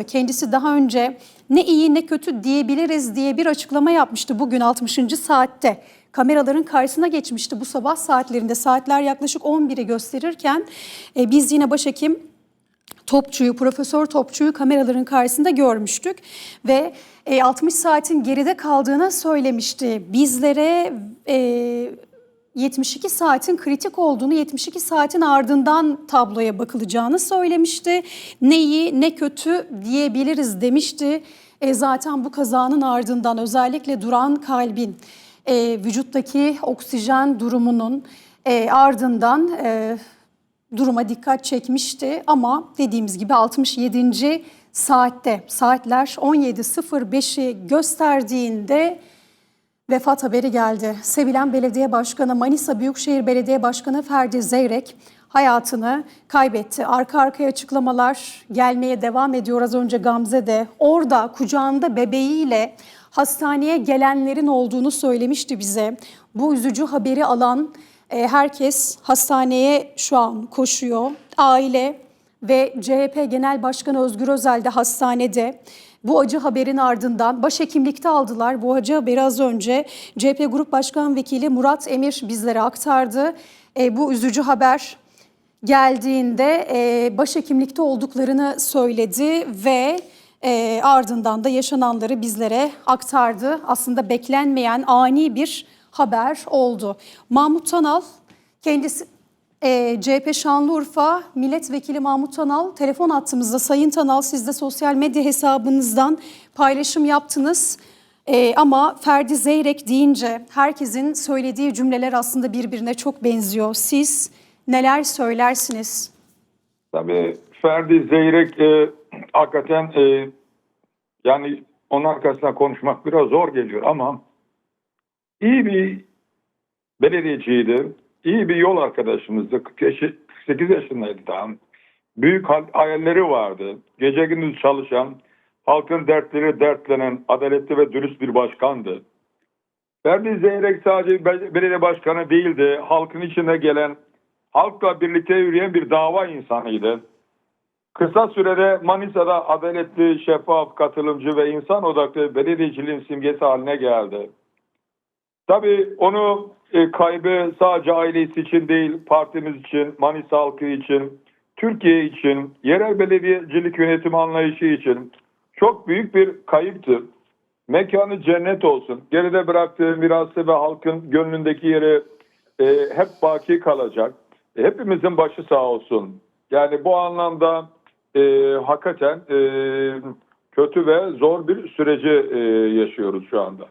Kendisi daha önce ne iyi ne kötü diyebiliriz diye bir açıklama yapmıştı bugün 60. saatte. Kameraların karşısına geçmişti bu sabah saatlerinde. Saatler yaklaşık 11'i gösterirken e, biz yine başhekim Topçu'yu, Profesör Topçu'yu kameraların karşısında görmüştük ve e, 60 saatin geride kaldığını söylemişti. Bizlere e, 72 saatin kritik olduğunu, 72 saatin ardından tabloya bakılacağını söylemişti. Ne iyi ne kötü diyebiliriz demişti. E, zaten bu kazanın ardından özellikle duran kalbin, e, vücuttaki oksijen durumunun e, ardından e, duruma dikkat çekmişti ama dediğimiz gibi 67. saatte saatler 17.05'i gösterdiğinde vefat haberi geldi. Sevilen Belediye Başkanı Manisa Büyükşehir Belediye Başkanı Ferdi Zeyrek hayatını kaybetti. Arka arkaya açıklamalar gelmeye devam ediyor. Az önce Gamze de orada kucağında bebeğiyle hastaneye gelenlerin olduğunu söylemişti bize. Bu üzücü haberi alan e, herkes hastaneye şu an koşuyor. Aile ve CHP Genel Başkanı Özgür Özel de hastanede. Bu acı haberin ardından başhekimlikte aldılar. Bu acı haberi az önce CHP Grup Başkan Vekili Murat Emir bizlere aktardı. E, bu üzücü haber geldiğinde e, başhekimlikte olduklarını söyledi ve e, ardından da yaşananları bizlere aktardı. Aslında beklenmeyen ani bir haber oldu. Mahmut Tanal kendisi e, CHP Şanlıurfa Milletvekili Mahmut Tanal telefon attığımızda Sayın Tanal siz de sosyal medya hesabınızdan paylaşım yaptınız. E, ama Ferdi Zeyrek deyince herkesin söylediği cümleler aslında birbirine çok benziyor. Siz neler söylersiniz? Tabii Ferdi Zeyrek e, hakikaten e, yani onun arkasından konuşmak biraz zor geliyor ama iyi bir belediyeciydi. İyi bir yol arkadaşımızdı. 48 yaşındaydı daha. Büyük hayalleri vardı. Gece gündüz çalışan, halkın dertleri dertlenen, adaletli ve dürüst bir başkandı. Ferdi Zeyrek sadece belediye başkanı değildi. Halkın içine gelen, halkla birlikte yürüyen bir dava insanıydı. Kısa sürede Manisa'da adaletli, şeffaf, katılımcı ve insan odaklı belediyeciliğin simgesi haline geldi. Tabii onu e, kaybı sadece ailesi için değil, partimiz için, Manisa halkı için, Türkiye için, yerel belediyecilik yönetimi anlayışı için çok büyük bir kayıptır. Mekanı cennet olsun. Geride bıraktığı mirası ve halkın gönlündeki yeri e, hep baki kalacak. E, hepimizin başı sağ olsun. Yani bu anlamda e, hakikaten e, kötü ve zor bir süreci e, yaşıyoruz şu anda.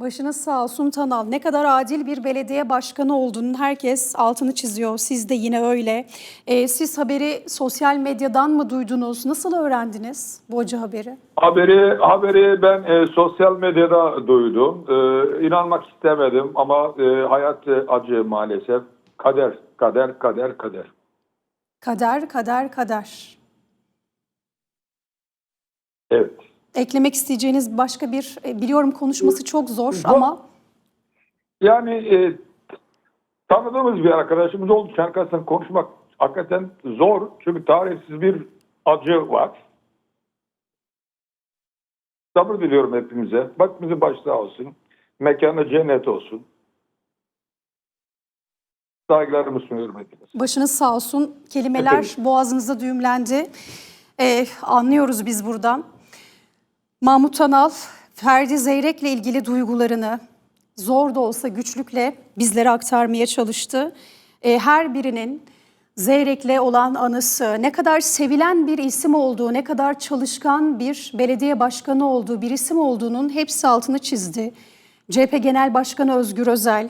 Başınız sağ olsun Tanal. Ne kadar adil bir belediye başkanı olduğunun herkes altını çiziyor. Siz de yine öyle. Ee, siz haberi sosyal medyadan mı duydunuz? Nasıl öğrendiniz bu acı haberi? Haberi haberi ben e, sosyal medyada duydum. E, inanmak istemedim ama e, hayat e, acı maalesef. Kader, kader, kader, kader. Kader, kader, kader. Evet. Eklemek isteyeceğiniz başka bir, e, biliyorum konuşması çok zor ama Yani e, tanıdığımız bir arkadaşımız için arkadaşlar konuşmak hakikaten zor. Çünkü tarihsiz bir acı var. Sabır diliyorum hepimize. Bakımızın başı sağ olsun. Mekanı cennet olsun. Saygılarımı sunuyorum hepinize. başınız sağ olsun. Kelimeler Efendim? boğazınızda düğümlendi. Ee, anlıyoruz biz buradan. Mahmut Tanal, Ferdi Zeyrek'le ilgili duygularını zor da olsa güçlükle bizlere aktarmaya çalıştı. Ee, her birinin Zeyrek'le olan anısı, ne kadar sevilen bir isim olduğu, ne kadar çalışkan bir belediye başkanı olduğu, bir isim olduğunun hepsi altını çizdi. CHP Genel Başkanı Özgür Özel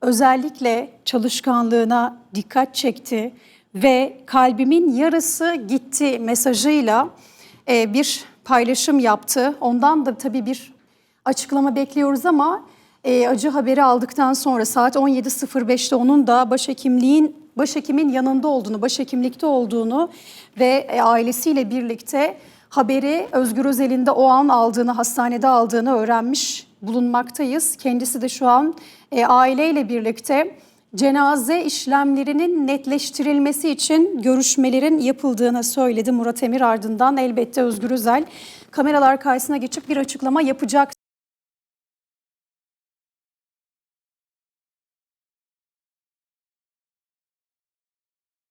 özellikle çalışkanlığına dikkat çekti ve kalbimin yarısı gitti mesajıyla e, bir paylaşım yaptı. Ondan da tabii bir açıklama bekliyoruz ama e, acı haberi aldıktan sonra saat 17.05'te onun da başhekimliğin başhekimin yanında olduğunu, başhekimlikte olduğunu ve e, ailesiyle birlikte haberi Özgür Özel'in de o an aldığını, hastanede aldığını öğrenmiş bulunmaktayız. Kendisi de şu an e, aileyle birlikte cenaze işlemlerinin netleştirilmesi için görüşmelerin yapıldığını söyledi Murat Emir. Ardından elbette Özgür Özel kameralar karşısına geçip bir açıklama yapacak